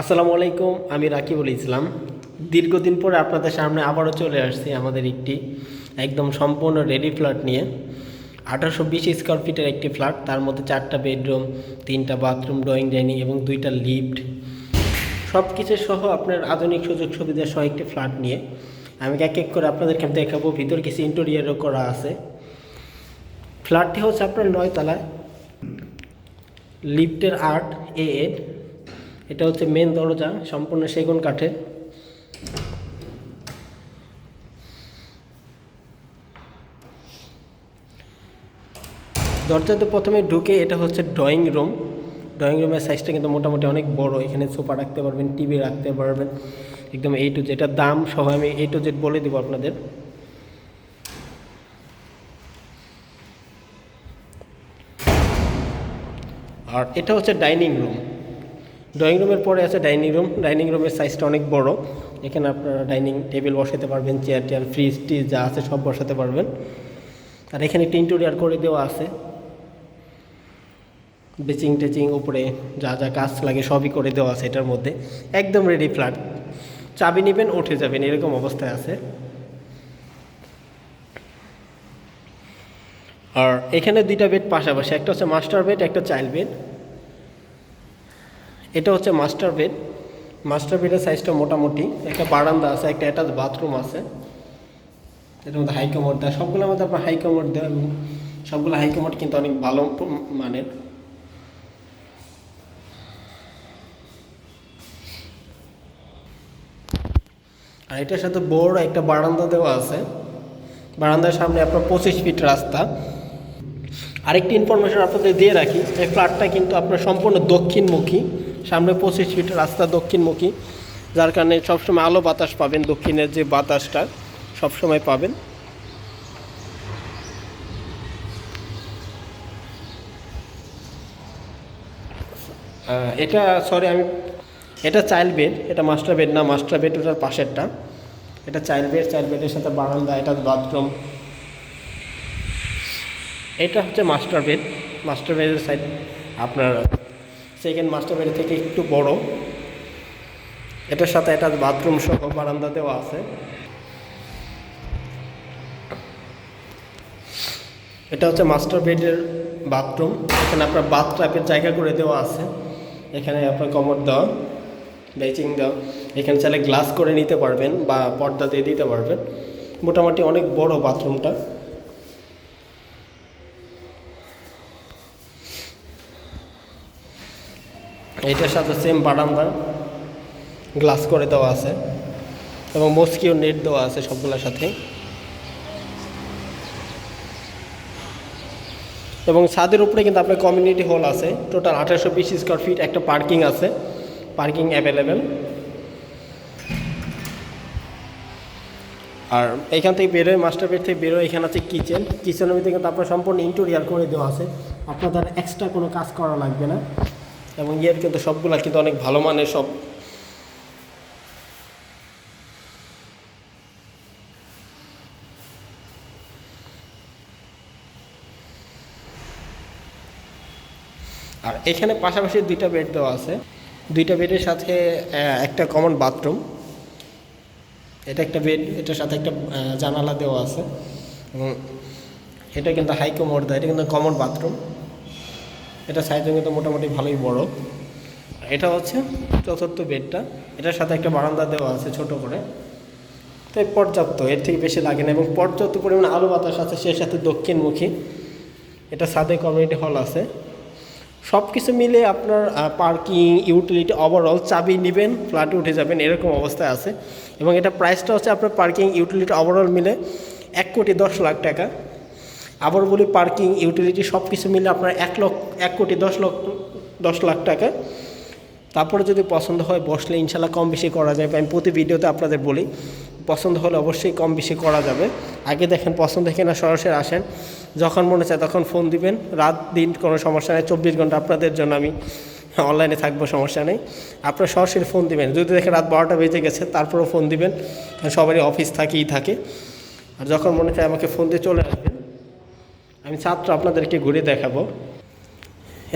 আসসালামু আলাইকুম, আমি রাকিবুল ইসলাম। দীর্ঘদিন পরে আপনাদের সামনে আবারও চলে আসছি আমাদের একটি একদম সম্পূর্ণ রেডি ফ্ল্যাট নিয়ে। আঠারোশো বিশ স্কোয়ার ফিটের একটি ফ্ল্যাট তার মধ্যে চারটা বেডরুম তিনটা বাথরুম ড্রয়িং ডাইনিং এবং দুইটা লিফট সব কিছু সহ আপনার আধুনিক সুযোগ সুবিধা সহ একটি ফ্ল্যাট নিয়ে। আমি এক এক করে আপনাদেরকে আমি দেখাবো, ভিতর কিছু ইন্টেরিয়ারও করা আছে। ফ্ল্যাটটি হচ্ছে আপনার নয়তলায়। লিফটের আর্ট এ এড এটা হচ্ছে মেন দরজা, সম্পূর্ণ সেগুন কাঠের। দরজাতে প্রথমে ঢুকে এটা হচ্ছে ড্রয়িং রুম ড্রয়িং রুমের সাইজটা কিন্তু মোটামুটি অনেক বড়, এখানে সোফা রাখতে পারবেন টিভি রাখতে পারবেন। একদম এই টু জেটার দাম সহ আমি এই টু জেড বলে দেবো আপনাদের। আর এটা হচ্ছে ডাইনিং রুম ড্রয়িং রুমের পরে আছে ডাইনিং রুম ডাইনিং রুমের সাইজটা অনেক বড়। এখানে আপনারা ডাইনিং টেবিল বসাতে পারবেন চেয়ার টেয়ার ফ্রিজ টিজ যা আছে সব বসাতে পারবেন। আর এখানে একটি ইন্টেরিয়ার করে দেওয়া আছে। বেচিং টেচিং উপরে যা যা কাজ লাগে সবই করে দেওয়া আছে এটার মধ্যে। একদম রেডি ফ্ল্যাট চাবি নেবেন, উঠে যাবেন, এরকম অবস্থায় আছে। আর এখানে দুইটা বেড পাশাপাশি, একটা হচ্ছে মাস্টার বেড একটা চাইল্ড বেড এটা হচ্ছে মাস্টার বেড মাস্টার বেডের সাইজটা মোটামুটি। একটা বারান্দা আছে, একটা অ্যাটাচ বাথরুম আছে। এটার মধ্যে হাই কমোড দেওয়া। সবগুলোর মধ্যে আপনার হাই কমোড দেওয়া এবং সবগুলো হাই কমোড কিন্তু অনেক ভালো মানের। আর এটার সাথে বড় একটা বারান্দা দেওয়া আছে। বারান্দার সামনে আপনার পঁচিশ ফিট রাস্তা। আরেকটি ইনফরমেশন আপনাদের দিয়ে রাখি, এই ফ্ল্যাটটা কিন্তু আপনার সম্পূর্ণ দক্ষিণমুখী, সামনে পঁচিশ ফিট রাস্তা দক্ষিণমুখী, যার কারণে সবসময় আলো বাতাস পাবেন, দক্ষিণের যে বাতাসটা সবসময় পাবেন। এটা সরি আমি, এটা চাইল্ড বেড এটা মাস্টার বেড না মাস্টার বেড ওটার পাশেরটা। এটা চাইল্ড বেড চাইল্ড বেডের সাথে বারান্দা, এটা বাথরুম এটা হচ্ছে মাস্টার বেড মাস্টার বেডের সাইড আপনার সেকেন্ড মাস্টার বেড থেকে একটু বড়। এটার সাথে এটা বাথরুম সহ বারান্দা দেওয়া আছে। এটা হচ্ছে মাস্টার বেডের বাথরুম এখানে আপনার বাথ টাইপের জায়গা করে দেওয়া আছে। এখানে আপনার কমর দেওয়া বেচিং দেওয়া। এখানে চাইলে গ্লাস করে নিতে পারবেন বা পর্দা দিয়ে দিতে পারবেন। মোটামুটি অনেক বড় বাথরুমটা এটার সাথে সেম বারান্দা গ্লাস করে দেওয়া আছে। এবং মস্কিও নেট দেওয়া আছে সবগুলোর সাথে। এবং ছাদের উপরে কিন্তু আপনার কমিউনিটি হল আছে। টোটাল আঠারোশো বিশ স্কোয়ার ফিট একটা পার্কিং আছে। পার্কিং অ্যাভেলেবেল আর এখান থেকে বেরোয় মাস্টার বেড থেকে বেরোয় এখানে আছে কিচেন কিচেনের মধ্যে কিন্তু আপনার সম্পূর্ণ ইন্টেরিয়ার করে দেওয়া আছে। আপনাদের এক্সট্রা কোনো কাজ করা লাগবে না। এবং ইয়ের কিন্তু সবগুলা কিন্তু অনেক ভালো মানের সব। আর এখানে পাশাপাশি দুইটা বেড দেওয়া আছে। দুইটা বেডের সাথে একটা কমন বাথরুম এটা একটা বেড এটার সাথে একটা জানালা দেওয়া আছে। এবং এটা কিন্তু হাই কোমোড দেয়, এটা কিন্তু কমন বাথরুম এটা সাইজও কিন্তু মোটামুটি ভালোই বড়। এটা হচ্ছে চতুর্থ বেডটা এটার সাথে একটা বারান্দা দেওয়া আছে ছোট করে। তো পর্যাপ্ত, এর থেকে বেশি লাগে না এবং পর্যাপ্ত পরিমাণ আলো বাতাস আছে সে সাথে দক্ষিণমুখী। এটা সাদে কমিউনিটি হল আছে। সব কিছু মিলে আপনার পার্কিং ইউটিলিটি ওভারঅল চাবি নেবেন ফ্ল্যাটে উঠে যাবেন, এরকম অবস্থায় আছে। এবং এটা প্রাইসটা হচ্ছে আপনার পার্কিং ইউটিলিটি ওভারঅল মিলে এক কোটি দশ লাখ টাকা। আবার বলি পার্কিং ইউটিলিটি সব কিছু মিলে আপনার এক লক্ষ, এক কোটি দশ লক্ষ, দশ লাখ টাকা। তারপরে যদি পছন্দ হয়, বসলে ইনশাল্লাহ কম বেশি করা যাবে। আমি প্রতি ভিডিওতে আপনাদের বলি, পছন্দ হলে অবশ্যই কম বেশি করা যাবে। আগে দেখেন, পছন্দ দেখে না সরাসরি আসেন। যখন মনে চায় তখন ফোন দিবেন। রাত, দিন কোনো সমস্যা নেই। চব্বিশ ঘণ্টা আপনাদের জন্য আমি অনলাইনে থাকব, সমস্যা নেই। আপনারা সরাসরি ফোন দিবেন। যদি দেখেন রাত বারোটা বেজে গেছে, তারপরেও ফোন দিবেন। সবারই অফিস থাকেই থাকে। আর যখন মনে চায় আমাকে ফোন দিয়ে চলে আসবেন আমি ছাত্র, আপনাদেরকে ঘুরে দেখাবো।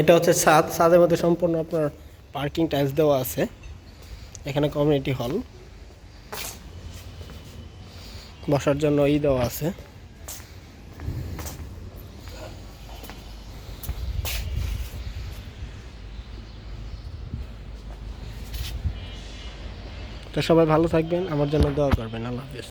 এটা হচ্ছে ছাদ। ছাদের মধ্যে সম্পূর্ণ আপনার পার্কিং টাইলস দেওয়া আছে। এখানে কমিউনিটি হল। বসার জন্য ই দেওয়া আছে। তো সবাই ভালো থাকবেন। আমার জন্য দোয়া করবেন। আল্লাহ হাফিজ।